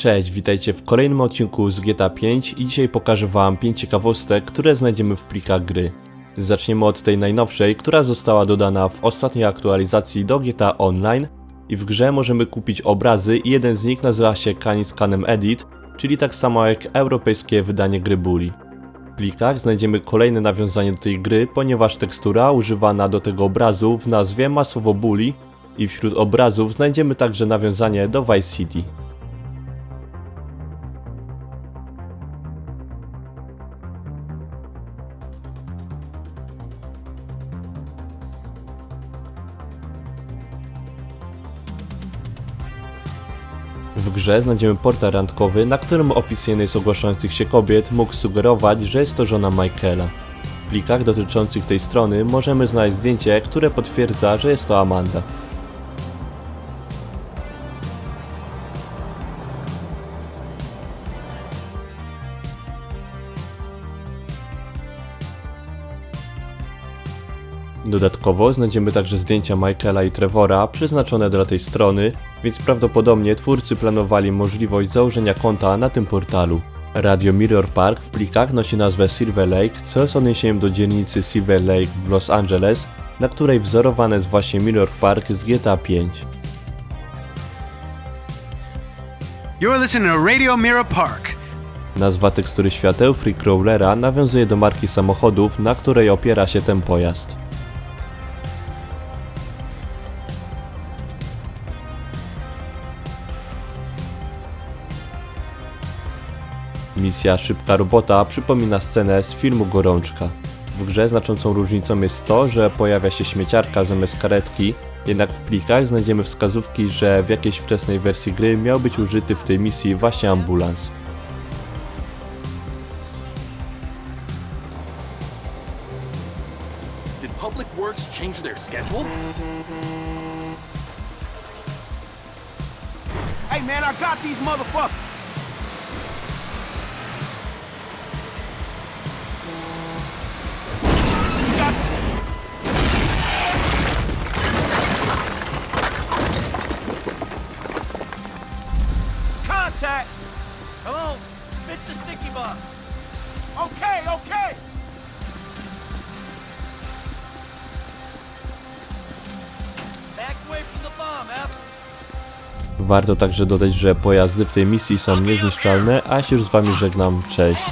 Cześć, witajcie w kolejnym odcinku z GTA 5 i dzisiaj pokażę wam 5 ciekawostek, które znajdziemy w plikach gry. Zaczniemy od tej najnowszej, która została dodana w ostatniej aktualizacji do GTA Online i w grze możemy kupić obrazy i jeden z nich nazywa się Canis Canem Edit, czyli tak samo jak europejskie wydanie gry Bully. W plikach znajdziemy kolejne nawiązanie do tej gry, ponieważ tekstura używana do tego obrazu w nazwie ma słowo Bully i wśród obrazów znajdziemy także nawiązanie do Vice City. W grze znajdziemy portal randkowy, na którym opis jednej z ogłaszających się kobiet mógł sugerować, że jest to żona Michaela. W plikach dotyczących tej strony możemy znaleźć zdjęcie, które potwierdza, że jest to Amanda. Dodatkowo znajdziemy także zdjęcia Michaela i Trevora przeznaczone dla tej strony, więc prawdopodobnie twórcy planowali możliwość założenia konta na tym portalu. Radio Mirror Park w plikach nosi nazwę Silver Lake, co jest odniesieniem do dzielnicy Silver Lake w Los Angeles, na której wzorowane jest właśnie Mirror Park z GTA 5. You're listening to Radio Mirror Park. Nazwa tekstury świateł Free Crawlera nawiązuje do marki samochodów, na której opiera się ten pojazd. Misja Szybka Robota przypomina scenę z filmu Gorączka. W grze znaczącą różnicą jest to, że pojawia się śmieciarka zamiast karetki, jednak w plikach znajdziemy wskazówki, że w jakiejś wczesnej wersji gry miał być użyty w tej misji właśnie ambulans. Did Public Works change their schedule? Hey man, I got these motherfuckers. Contact. Fit the sticky. Okay, okay. Back away from the bomb, F. Warto także dodać, że pojazdy w tej misji są niezniszczalne, a się już z wami żegnam, cześć.